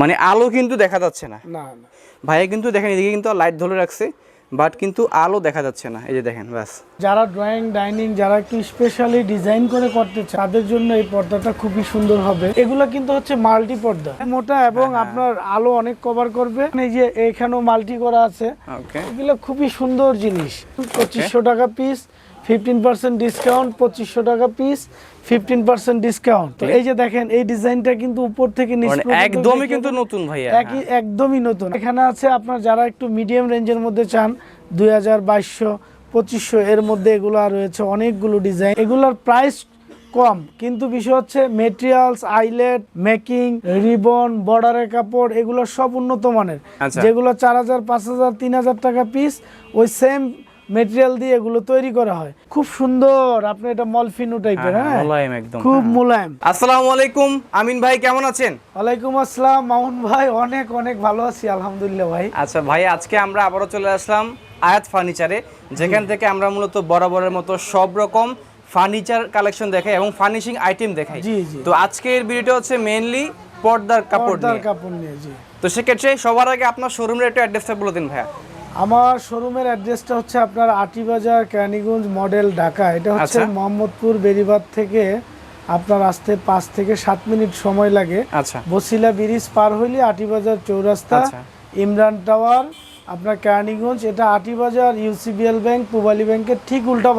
মানে আলো কিন্তু দেখা যাচ্ছে না। ভাইয়া কিন্তু দেখেন এদিকে কিন্তু লাইট ধরে রাখছে বাট কিন্তু আলো দেখা যাচ্ছে না। এই যে দেখেন ব্যাস। যারা ড্রয়িং ডাইনিং যারা একটু স্পেশালি ডিজাইন করে করতে চায় তাদের জন্য এই পর্দাটা খুবই সুন্দর হবে। এগুলো কিন্তু হচ্ছে মাল্টি পর্দা। মোটা এবং হ্যাঁ, আপনার আলো অনেক কভার করবে। এই যে এখানেও মাল্টি করা আছে। এগুলো খুবই সুন্দর জিনিস। পঁচিশশো টাকা পিস ফিফটিন পার্সেন্ট ডিসকাউন্ট পঁচিশশো টাকা পিস ফিফটিন পার্সেন্ট ডিসকাউন্ট তো এই যে দেখেন এই ডিজাইনটা কিন্তু উপর থেকে মানে একদমই কিন্তু নতুন ভাইয়া একই একদমই নতুন। এখানে আছে আপনার যারা একটু মিডিয়াম রেঞ্জের মধ্যে চান দুই হাজার বাইশশো পঁচিশশো এর মধ্যে এগুলো রয়েছে অনেকগুলো ডিজাইন এগুলোর প্রাইস কম কিন্তু বিষয় হচ্ছে মেটেরিয়ালস আইলেট মেকিং রিবন বর্ডারের কাপড় এগুলো সব উন্নত মানের। আচ্ছা। যেগুলো চার হাজার পাঁচ হাজার তিন হাজার টাকা পিস ওই সেম মেটেরিয়াল দিয়ে এগুলো তৈরি করা হয়। খুব সুন্দর আপনি এটা মলফিনু টাইপের হ্যাঁ, হ্যাঁ মোলায়েম একদম খুব হ্যাঁ। মোলায়েম। আসসালামু আলাইকুম আমিন ভাই কেমন আছেন? ওয়ালাইকুম আসসালাম মামুন ভাই অনেক অনেক ভালো আছি আলহামদুলিল্লাহ ভাই। আচ্ছা ভাই আজকে আমরা আবারও চলে আসলাম আয়াত ফার্নিচারে যেখান থেকে আমরা মূলত বরাবরের মতো সব রকম ফার্নিচার কালেকশন দেখাই এবং ফার্নিশিং আইটেম দেখাই। জি, জি। তো আজকের ভিডিওটা হচ্ছে মেইনলি পর্দার কাপড় পর্দার নিয়ে। কাপড় নিয়ে জি। তো সেক্ষেত্রে সবার আগে আপনার শোরুমের একটু অ্যাড্রেসটা বলে দিন ভাইয়া। আমার শোরুমের অ্যাড্রেসটা হচ্ছে আপনার আটিবাজার ক্যানিগঞ্জ মডেল ঢাকা। এটা হচ্ছে আচ্ছা। মোহাম্মদপুর বেরিবাদ থেকে আপনার আসতে পাঁচ থেকে সাত মিনিট সময় লাগে। আচ্ছা। বসিলা ব্রিজ পার হইলে আটিবাজার চৌরাস্তা আচ্ছা। ইমরান টাওয়ার আপনার ক্যানিগঞ্জ এটা আটিবাজার ইউসিবিএল ব্যাংক পুবালি ব্যাংকের ঠিক উল্টা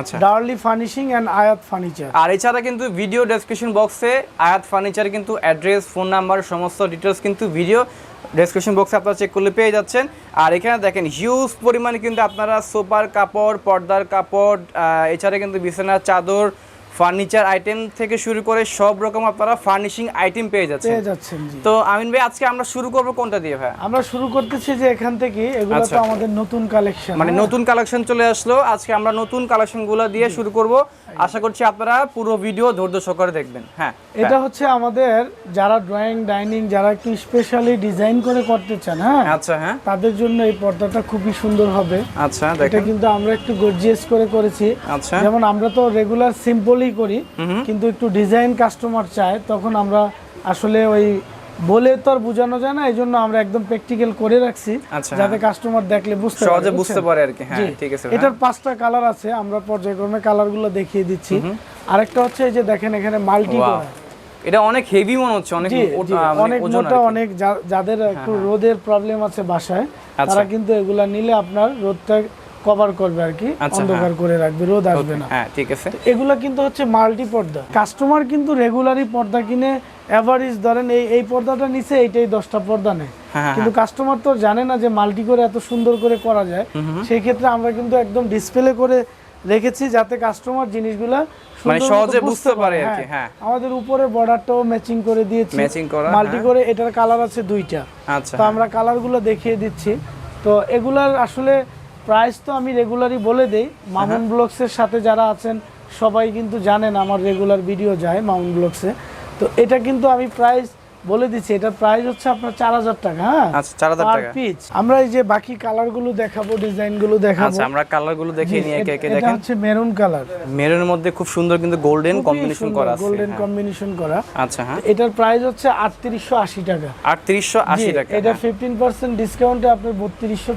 আচ্ছা। ডার্লি ফার্নিশিং অ্যান্ড আয়াত ফার্নিচার। আর এছাড়া কিন্তু ভিডিও ডেসক্রিপশন বক্সে আয়াত ফার্নিচার কিন্তু অ্যাড্রেস ফোন নাম্বার সমস্ত ডিটেলস কিন্তু ভিডিও ডেসক্রিপশন বক্সে আপনারা চেক করলে পেয়ে যাচ্ছেন। আর এখানে দেখেন হিউজ পরিমাণে কিন্তু আপনারা সোফার কাপড় পর্দার কাপড় এছাড়া কিন্তু বিছানার চাদর ফার্নিচার আইটেম থেকে শুরু করে সব রকম আপনারা ফার্নিশিং আইটেম পেয়ে যাচ্ছেন। পেয়ে যাচ্ছেন জি। তো আমিন ভাই আজকে আমরা শুরু করব কোনটা দিয়ে ভাই? আমরা শুরু করতেছি যে এখান থেকে এগুলো আচ্ছা। তো আমাদের নতুন কালেকশন মানে নতুন কালেকশন চলে আসলো। আজকে আমরা নতুন কালেকশনগুলো দিয়ে শুরু করব। আশা করছি আপনারা পুরো ভিডিও ধৈর্য সহকারে দেখবেন। হ্যাঁ। এটা হচ্ছে আমাদের যারা ড্রয়িং ডাইনিং যারা একটু স্পেশালি ডিজাইন করে করতে চান হ্যাঁ? আচ্ছা হ্যাঁ। তাদের জন্য এই পর্দাটা খুবই সুন্দর হবে। আচ্ছা এটা কিন্তু আমরা একটু গর্জিয়াস করে করেছি। আচ্ছা। যেমন আমরা তো রেগুলার সিম্পলই করি কিন্তু একটু ডিজাইন কাস্টমার চায় তখন আমরা আসলে ওই বলে তো আর বোঝানো যায় না এই জন্য আমরা একদম প্র্যাকটিক্যাল করে রাখছি আচ্ছা, যাতে কাস্টমার দেখলে বুঝতে পারে, সহজে বুঝতে পারে আর কি হ্যাঁ ঠিক আছে এটার পাঁচটা কালার আছে আমরা পর্যায়ক্রমে কালারগুলো দেখিয়ে দিচ্ছি। আরেকটা হচ্ছে এই যে দেখেন এখানে মাল্টি. এটা অনেক হেভি মনে হচ্ছে অনেক মানে অনেক মোটা অনেক যাদের একটু রোদের প্রবলেম আছে বাসায় আচ্ছা। তারা কিন্তু এগুলা নিলে আপনার রোদটা কভার করবে আর কি আচ্ছা, অন্ধকার করে রাখবে রোদ আসবে না। হ্যাঁ ঠিক আছে। এগুলা কিন্তু হচ্ছে মাল্টি পর্দা। কাস্টমার কিন্তু রেগুলারই পর্দা কিনে এভারেজ ধরেন এই এই পর্দাটা নিচে এইটাই দশটা পর্দা নেয়। হ্যাঁ, কিন্তু কাস্টমার তো জানে না যে মাল্টি করে এত সুন্দর করে করা যায়। সেই ক্ষেত্রে আমরা কিন্তু একদম ডিসপ্লে করে রেখেছি যাতে কাস্টমার জিনিসগুলা মানে সহজে বুঝতে পারে। আর কি, হ্যাঁ। আমাদের উপরে বর্ডারটাও ম্যাচিং করে দিয়েছি। Matching করা, মাল্টি হ্যাঁ। করে এটার কালার আছে দুইটা। আচ্ছা তো আমরা কালারগুলো দেখিয়ে দিচ্ছি। তো এগুলার আসলে প্রাইস তো আমি রেগুলারই বলে দেই। মামুন ব্লগসের সাথে যারা আছেন সবাই কিন্তু জানেন আমার রেগুলার ভিডিও যায় মামুন ব্লগসে তো এটা কিন্তু আমি প্রাইস বলে দিচ্ছি এটার প্রাইস হচ্ছে আপনার চার হাজার টাকা হ্যাঁ? আচ্ছা চার হাজার টাকা। পিস আমরা এই যে বাকি কালারগুলো দেখাবো ডিজাইনগুলো দেখাবো। আচ্ছা আমরা কালারগুলো দেখিয়ে নিয়ে একে একে এটা দেখেন। হচ্ছে মেরুন কালার মেরুনের মধ্যে খুব সুন্দর কিন্তু গোল্ডেন কম্বিনেশন করা আছে গোল্ডেন হ্যাঁ। কম্বিনেশন করা। আচ্ছা হ্যাঁ। এটার প্রাইস হচ্ছে আটত্রিশশো আশি টাকা। আটত্রিশশো আশি জি, টাকা এটা হ্যাঁ। ফিফটিন পার্সেন্ট ডিসকাউন্টে আপনার বত্রিশশো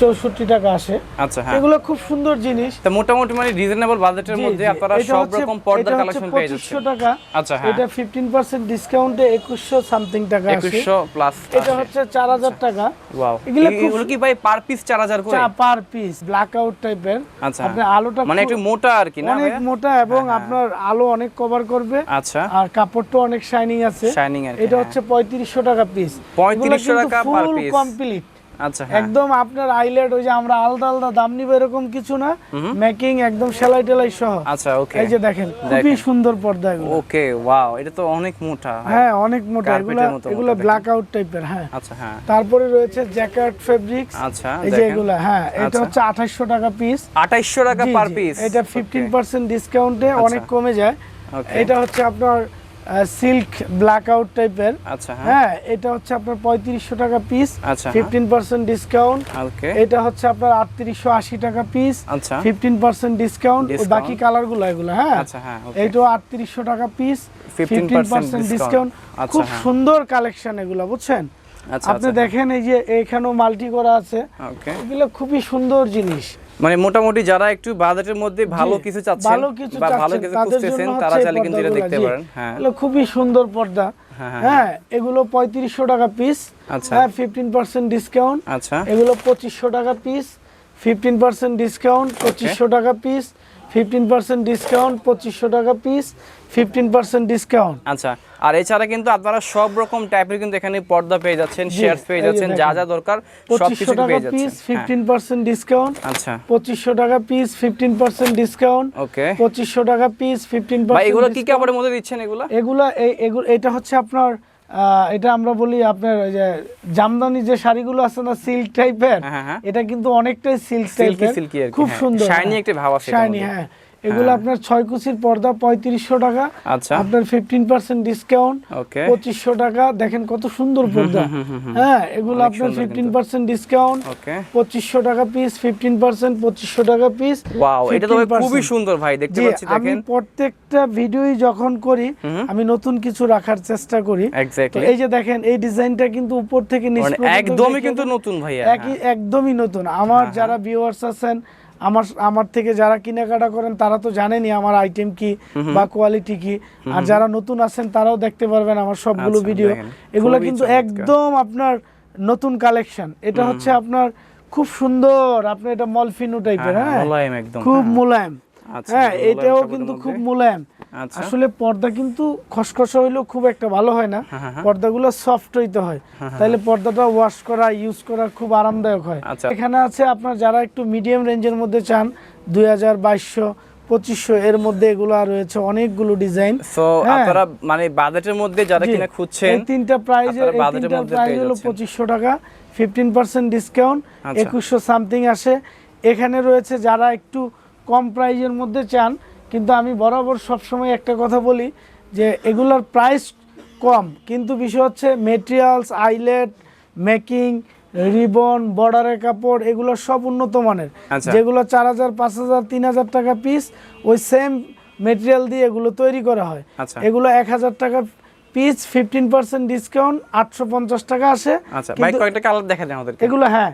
চৌষট্টি টাকা আসে। আচ্ছা হ্যাঁ। এগুলো খুব সুন্দর জিনিস। তো মোটামুটি মানে রিজনেবল বাজেটের মধ্যে আপনারা সব রকম হচ্ছে কালেকশন পেয়ে 2500 টাকা। আচ্ছা হ্যাঁ। এটা ফিফটিন পার্সেন্ট ডিসকাউন্টে একুশশো সামথিং টাকা আসে। একুশশো প্লাস এটা হচ্ছে চার হাজার টাকা। ওয়াও এগুলো কি ভাই পার পিস চার হাজার করে? পার পিস ব্ল্যাক আউট টাইপের আচ্ছা। আপনার আলোটা মানে একটু মোটা আর কি না অনেক মোটা এবং আপনার আলো অনেক কভার করবে। আচ্ছা। আর কাপড়টা অনেক শাইনিং আছে। শাইনিং আর এটা হ্যাঁ। হচ্ছে পঁয়ত্রিশশো টাকা পিস 3500 টাকা per piece। কমপ্লিট আচ্ছা হ্যাঁ। একদম আপনার আইলেট ওই যে আমরা আলাদা আলাদা দাম নিব এরকম কিছু না। মেকিং একদম সেলাই টেলাই সহ। আচ্ছা ওকে। এই যে দেখেন খুবই সুন্দর পর্দা এগুলো। ওকে ওয়াও এটা তো অনেক মোটা। হ্যাঁ অনেক মোটা। এগুলো এগুলো ব্ল্যাক আউট টাইপের হ্যাঁ। আচ্ছা হ্যাঁ। তারপরে রয়েছে জ্যাকেট ফেব্রিক্স আচ্ছা এই যে এগুলো হ্যাঁ এটা আচ্ছা। হচ্ছে আঠাশশো টাকা পিস আঠাইশশো টাকা পার পিস এটা ফিফটিন পার্সেন্ট ডিসকাউন্টে অনেক কমে যায়। এটা হচ্ছে আপনার সিল্ক ব্ল্যাক আউট টাইপের আচ্ছা হ্যাঁ। হ্যাঁ এটা হচ্ছে আপনার পঁয়ত্রিশশো টাকা পিস আচ্ছা। ফিফটিন পার্সেন্ট ডিসকাউন্ট এটা হচ্ছে আপনার আটত্রিশশো আশি টাকা পিস আচ্ছা। Fifteen percent discount. বাকি কালারগুলো এগুলো হ্যাঁ। আচ্ছা হ্যাঁ এইটাও আটত্রিশশো টাকা পিস ফিফটিন পার্সেন্ট ডিসকাউন্ট খুব হ্যাঁ। সুন্দর কালেকশন এগুলো বুঝছেন? আচ্ছা আপনি আচ্ছা দেখেন এই যে এখানেও মাল্টি করা আছে। এগুলো খুবই সুন্দর জিনিস। মানে মোটামুটি যারা একটু বাজেটের মধ্যে ভালো কিছু চাচ্ছেন ভালো কিছু বা ভালো চাচ্ছেন, কিছু খুঁজতেছেন তারা চাইলে কিন্তু এটা দেখতে পারেন হ্যাঁ। খুবই সুন্দর পর্দা। হ্যাঁ, হ্যাঁ। হ্যাঁ এগুলো পঁয়ত্রিশশো টাকা পিস আচ্ছা। হ্যাঁ ফিফটিন পার্সেন্ট ডিসকাউন্ট আচ্ছা। এগুলো পঁচিশশো টাকা পিস ফিফটিন পার্সেন্ট ডিসকাউন্ট পঁচিশশো টাকা পিস ফিফটিন পার্সেন্ট ডিসকাউন্ট পঁচিশশো টাকা পিস ফিফটিন পার্সেন্ট ডিসকাউন্ট আচ্ছা আর এছাড়া কিন্তু আপনারা সব রকম টাইপের কিন্তু এখানে পর্দা পেয়ে যাচ্ছেন জি, শেয়ারস পেয়ে যাচ্ছেন যা যা দরকার পঁচিশশো টাকা পিস ফিফটিন পার্সেন্ট ডিসকাউন্ট আচ্ছা। পঁচিশশো টাকা piece fifteen percent discount okay পঁচিশশো টাকা পিস ফিফটিন এগুলো কি কাপড়ের মধ্যে দিচ্ছেন এগুলো? এগুলা এটা হচ্ছে আপনার এটা আমরা বলি আপনার ওই যে জামদানি যে শাড়িগুলো আছে না সিল্ক টাইপের হ্যাঁ, হ্যাঁ। এটা কিন্তু অনেকটাই সিল্ক সিল্কি টাইপের খুব হ্যাঁ। সুন্দর শাইনি একটা ভাব আছে শাইনি হ্যাঁ এগুলো আপনার ছয় কুচির পর্দা পঁয়ত্রিশশো টাকা। আচ্ছা। আপনার ফিফটিন পার্সেন্ট ডিসকাউন্ট পঁচিশশো টাকা। দেখেন কত সুন্দর পর্দা। হ্যাঁ এগুলো আপনার ফিফটিন পার্সেন্ট ডিসকাউন্ট পঁচিশশো টাকা পিস ফিফটিন পার্সেন্ট পঁচিশশো টাকা পিস এটা তো খুবই সুন্দর ভাই দেখতে পাচ্ছি দেখেন। প্রত্যেকটা ভিডিওই যখন করি আমি নতুন কিছু রাখার চেষ্টা করি। এই যে দেখেন এই ডিজাইনটা কিন্তু উপর থেকে নিচ মানে একদমই কিন্তু নতুন ভাইয়া একই একদমই নতুন। আমার হ্যাঁ, যারা ভিউয়ার্স আছেন আমার আমার থেকে যারা কেনাকাটা করেন তারা তো জানেনি আমার আইটেম কি বা কোয়ালিটি কি। আর যারা নতুন আছেন তারাও দেখতে পারবেন আমার সবগুলো আচ্ছা, ভিডিও এগুলো কিন্তু একদম আপনার নতুন কালেকশন এটা হচ্ছে আপনার খুব সুন্দর আপনি এটা মলফিনু টাইপের হ্যাঁ, হ্যাঁ? মোলায়েম একদম, খুব হ্যাঁ। মোলায়েম। আচ্ছা, হ্যাঁ এটাও কিন্তু খুব মোলায়েম। আচ্ছা আসলে পর্দা কিন্তু খসখসা হইলেও খুব একটা ভালো হয় না। হ্যাঁ, হ্যাঁ। পর্দাগুলো সফট হইতে হয়। তাহলে পর্দাটা ওয়াশ করা ইউজ করা খুব আরামদায়ক হয়। আচ্ছা। এখানে আছে আপনার যারা একটু মিডিয়াম রেঞ্জের মধ্যে চান দুই হাজার বাইশশো পঁচিশশো এর মধ্যে এগুলো রয়েছে অনেকগুলো ডিজাইন সো হ্যাঁ। আপনারা মানে বাজেটের মধ্যে যারা কিনা খুঁজছেন তিনটা প্রাইজে বাজেটের তিনটা প্রাইস হলো পঁচিশশো টাকা ফিফটিন পার্সেন্ট ডিসকাউন্ট আচ্ছা। একুশশো সামথিং আসে। এখানে রয়েছে যারা একটু কম প্রাইজের মধ্যে চান কিন্তু আমি বরাবর সবসময় একটা কথা বলি যে এগুলোর প্রাইস কম কিন্তু বিষয় হচ্ছে মেটেরিয়ালস আইলেট মেকিং রিবন বর্ডারের কাপড় এগুলো সব উন্নত মানের। আচ্ছা। যেগুলো চার হাজার পাঁচ হাজার তিন হাজার টাকা পিস ওই সেম মেটেরিয়াল দিয়ে এগুলো তৈরি করা হয়। আচ্ছা। এগুলো এক হাজার টাকা পিস ফিফটিন পার্সেন্ট ডিসকাউন্ট আটশো পঞ্চাশ টাকা আসে। আচ্ছা এগুলো হ্যাঁ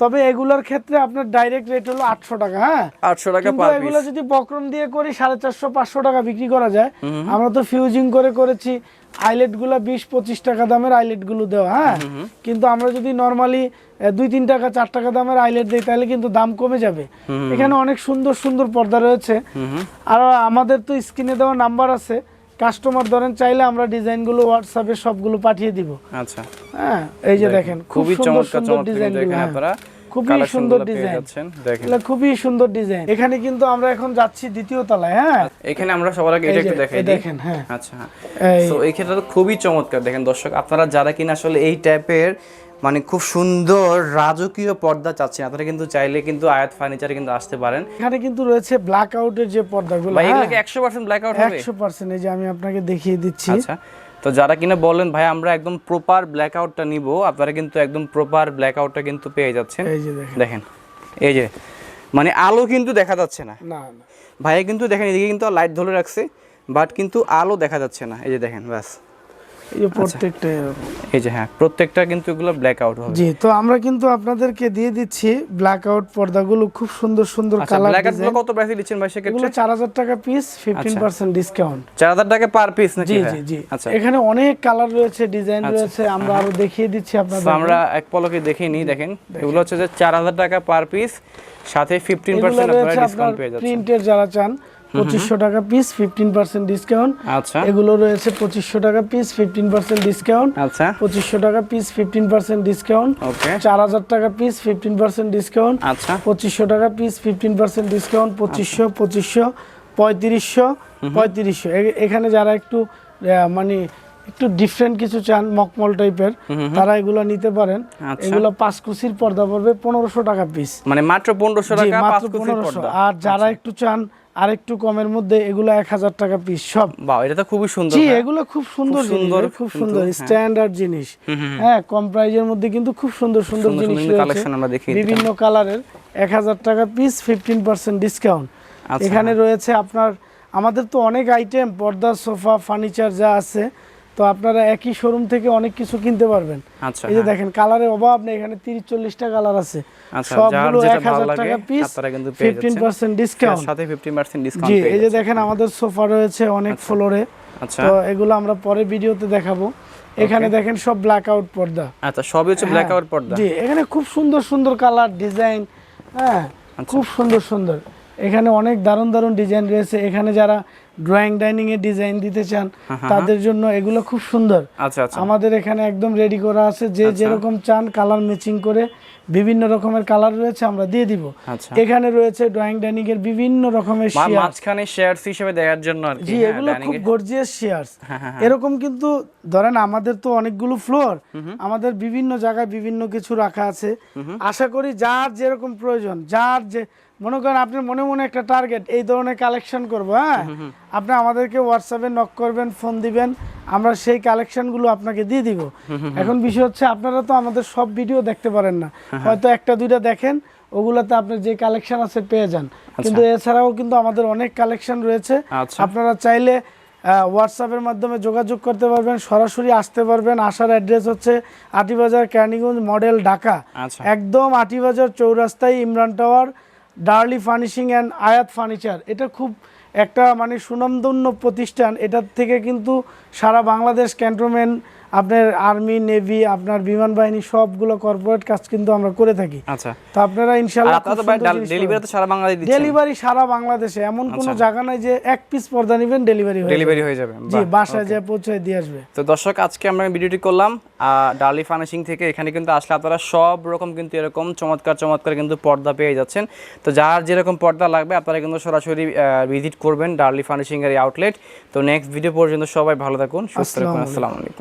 তবে এগুলোর ক্ষেত্রে আপনার ডাইরেক্ট রেট হলো আটশো টাকা হ্যাঁ? আটশো টাকা কিন্তু এগুলো যদি বক্রম দিয়ে করি সাড়ে চারশো পাঁচশো টাকা বিক্রি করা যায়। আমরা তো ফিউজিং করে করেছি আইলেটগুলো বিশ পঁচিশ টাকা দামের আইলেটগুলো দেওয়া হ্যাঁ? কিন্তু আমরা যদি নর্মালি দুই তিন টাকা চার টাকা দামের আইলেট দিই তাহলে কিন্তু দাম কমে যাবে। এখানে অনেক সুন্দর সুন্দর পর্দা রয়েছে। আর আমাদের তো স্ক্রিনে দেওয়া নাম্বার আছে। কাস্টমার ধরেন চাইলে আমরা ডিজাইনগুলো হোয়াটসঅ্যাপে সবগুলো পাঠিয়ে দিব। আচ্ছা। হ্যাঁ এই যে দেখেন খুব খুবই সুন্দর চমৎকার চমৎকার ডিজাইন এখানে আপনারা খুবই সুন্দর ডিজাইন। দেখেন। খুবই সুন্দর ডিজাইন। এখানে কিন্তু আমরা এখন যাচ্ছি দ্বিতীয় তলায় হ্যাঁ। এখানে আমরা সবার আগে এটা একটু দেখাই দেখেন, হ্যাঁ। আচ্ছা। হ্যাঁ এই- তো এই ক্ষেত্রে তো খুবই চমৎকার। দেখেন দর্শক আপনারা যারা কিনা আসলে এই টাইপের মানে খুব সুন্দর রাজকীয় পর্দা চাচ্ছেন। আপনারা কিন্তু চাইলে কিন্তু আয়াত ফার্নিচারে কিন্তু আসতে পারেন। এখানে কিন্তু রয়েছে ব্ল্যাক আউটের যে পর্দাগুলো ভাই এগুলো কি একশো পার্সেন্ট ব্ল্যাক আউট হবে? একশো পার্সেন্ট এই যে আমি আপনাকে দেখিয়ে দিচ্ছি। আচ্ছা তো যারা কিনা বলেন ভাই আমরা একদম প্রপার ব্ল্যাক আউটটা নিব। আপনারা কিন্তু একদম প্রপার ব্ল্যাক আউটটা কিন্তু পেয়ে যাচ্ছেন। এই যে দেখেন। দেখেন এই যে মানে আলো কিন্তু দেখা যাচ্ছে না। না না। ভাইয়া কিন্তু দেখেন এদিকে কিন্তু লাইট ধরে রাখছে বাট কিন্তু আলো দেখা যাচ্ছে না। এই যে দেখেন ব্যাস। এই যে প্রত্যেকটা এরকম। এই যে হ্যাঁ প্রত্যেকটা কিন্তু এগুলো ব্ল্যাক আউট হবে। জি তো আমরা কিন্তু আপনাদেরকে দিয়ে দিচ্ছি ব্ল্যাক আউট পর্দাগুলো খুব সুন্দর সুন্দর আচ্ছা কালার ব্ল্যাক আউট কত প্রাইসে দিচ্ছেন ভাই এগুলো সেক্ষেত্রে চার হাজার টাকা পিস ফিফটিন পার্সেন্ট ডিসকাউন্ট চার হাজার টাকা পার পিস নাকি? জি জি জি। আচ্ছা। এখানে অনেক কালার রয়েছে ডিজাইন রয়েছে আমরা আরও দেখিয়ে দিচ্ছি আপনাদের আমরা এক পলকে দেখে নিই দেখেন। এগুলো হচ্ছে যে চার হাজার টাকা পার পিস সাথে ফিফটিন এগুলো পার্সেন্ট রয়েছে আপনারা ডিসকাউন্ট পেয়ে যাচ্ছেন। প্রিন্টের যারা চান পঁচিশশো টাকা পিস ফিফটিন পার্সেন্ট ডিসকাউন্ট আচ্ছা। এগুলো রয়েছে পঁচিশশো টাকা পিস ফিফটিন পার্সেন্ট ডিসকাউন্ট আচ্ছা। পঁচিশশো টাকা piece fifteen percent discount okay চার হাজার টাকা পিস ফিফটিন পার্সেন্ট ডিসকাউন্ট আচ্ছা। পঁচিশশো টাকা পিস ফিফটিন পার্সেন্ট ডিসকাউন্ট পঁচিশশো পঁচিশশো পঁয়ত্রিশশো পঁয়ত্রিশশো। এখানে যারা একটু মানে একটু ডিফারেন্ট কিছু চান মকমল টাইপের তারা এগুলো নিতে পারেন। আচ্ছা। এগুলো পাঁচ কুচির পর্দা পড়বে পনেরোশো টাকা পিস মানে মাত্র পনেরোশো টাকা মাত্র পনেরোশো। আর যারা একটু চান আরেকটু কমের মধ্যে এগুলো এক হাজার টাকা পিস সব। বাহ এটা তো খুবই সুন্দর জি এগুলো খুব সুন্দর সুন্দর, খুব সুন্দর হ্যাঁ। স্ট্যান্ডার্ড জিনিস। হ্যাঁ কম প্রাইজের মধ্যে কিন্তু খুব সুন্দর সুন্দর জিনিস কালেকশন আমরা দেখি বিভিন্ন কালারের এক হাজার টাকা পিস ফিফটিন পার্সেন্ট ডিসকাউন্ট এখানে রয়েছে আপনার আমাদের তো অনেক আইটেম পর্দা সোফা ফার্নিচার যা আছে তো আপনারা একই শোরুম থেকে অনেক কিছু কিনতে পারবেন। আচ্ছা এই যে হ্যাঁ। দেখেন কালারের অভাব নেই এখানে তিরিশ চল্লিশটা কালার আছে। আচ্ছা, সবগুলো যার যেটা এক হাজার ভালো লাগে টাকা পিস আপনারা কিন্তু পেয়ে ফিফটিন যাচ্ছেন। পার্সেন্ট তার ডিসকাউন্ট সাথে 50% ডিসকাউন্ট জি এই যে দেখেন আমাদের সোফা রয়েছে অনেক ফ্লোরে আচ্ছা। তো এগুলো আমরা পরে ভিডিওতে দেখাবো। এখানে দেখেন সব ব্ল্যাক আউট পর্দা। আচ্ছা সবই হচ্ছে ব্ল্যাক আউট পর্দা। জি এখানে খুব সুন্দর সুন্দর কালার ডিজাইন হ্যাঁ। আচ্ছা। খুব সুন্দর সুন্দর। এখানে অনেক দারুণ দারুণ ডিজাইন রয়েছে। এখানে যারা ড্রয়িং ডাইনিং এর ডিজাইন দিতে চান তাদের জন্য এগুলো খুব সুন্দর। আচ্ছা আচ্ছা। আমাদের এখানে একদম রেডি করা আছে যে যেরকম চান কালার ম্যাচিং করে বিভিন্ন রকমের কালার রয়েছে আমরা দিয়ে দিব। আচ্ছা। এখানে রয়েছে ড্রয়িং ডাইনিং এর বিভিন্ন রকমের শেয়ার মাঝখানে শেয়ারস হিসেবে দেখার জন্য আর কি। জি হ্যাঁ, এগুলো খুব গর্জিয়াস শেয়ারস হ্যাঁ, হ্যাঁ, এরকম কিন্তু ধরেন আমাদের তো অনেকগুলো ফ্লোর আমাদের বিভিন্ন জায়গায় বিভিন্ন কিছু রাখা আছে। আশা করি যার যেরকম প্রয়োজন যার যে মনে করেন আপনার মনে মনে একটা টার্গেট এই ধরনের কালেকশন করব হ্যাঁ? আপনি আমাদেরকে হোয়াটসঅ্যাপে নক করবেন ফোন দিবেন আমরা সেই কালেকশনগুলো আপনাকে দিয়ে দিব। এখন বিষয় হচ্ছে আপনারা তো আমাদের সব ভিডিও দেখতে পারেন না। হয়তো একটা দুইটা দেখেন ওগুলোতে আপনার যে কালেকশন আছে পেয়ে যান। কিন্তু এছাড়াও কিন্তু আমাদের অনেক কালেকশন রয়েছে। আচ্ছা। আপনারা চাইলে হোয়াটসঅ্যাপের মাধ্যমে যোগাযোগ করতে পারবেন সরাসরি আসতে পারবেন। আসার অ্যাড্রেস হচ্ছে আটিবাজার ক্যানিগঞ্জ মডেল ঢাকা। আচ্ছা। একদম আটিবাজার চৌরাস্তায় ইমরান টাওয়ার ডার্লি ফার্নিশিং অ্যান্ড আয়াত ফার্নিচার এটা খুব একটা মানে সুনামধন্য প্রতিষ্ঠান। এটার থেকে কিন্তু সারা বাংলাদেশ ক্যান্টনমেন্ট আপনার আর্মি নেভি আপনার বিমান বাহিনী সবগুলো কর্পোরেট কাজ কিন্তু আমরা করে থাকি। আচ্ছা। তো আপনারা ভাই ডেলিভারি তো সারা বাংলাদেশ দিচ্ছেন। ডেলিভারি সারা বাংলাদেশে। এমন কোনো জায়গা নাই যে এক পিস পর্দা নেবেন ডেলিভারি হয়ে ডেলিভারি হয়ে যাবে। জি বাসায়। যে পৌঁছায় দিয়ে আসবে। তো দর্শক আজকে আমরা ভিডিওটি করলাম। ডার্লি ফার্নিশিং থেকে এখানে কিন্তু আসলে আপনারা সব রকম কিন্তু এরকম চমৎকার চমৎকার কিন্তু পর্দা পেয়ে যাচ্ছেন। তো যার যেরকম পর্দা লাগবে আপনারা কিন্তু সরাসরি ভিজিট করবেন ডার্লি ফার্নিশিং এর আউটলেট তো নেক্সট ভিডিও পর্যন্ত সবাই ভালো থাকুন সুস্থ থাকুন। আসসালামু আলাইকুম।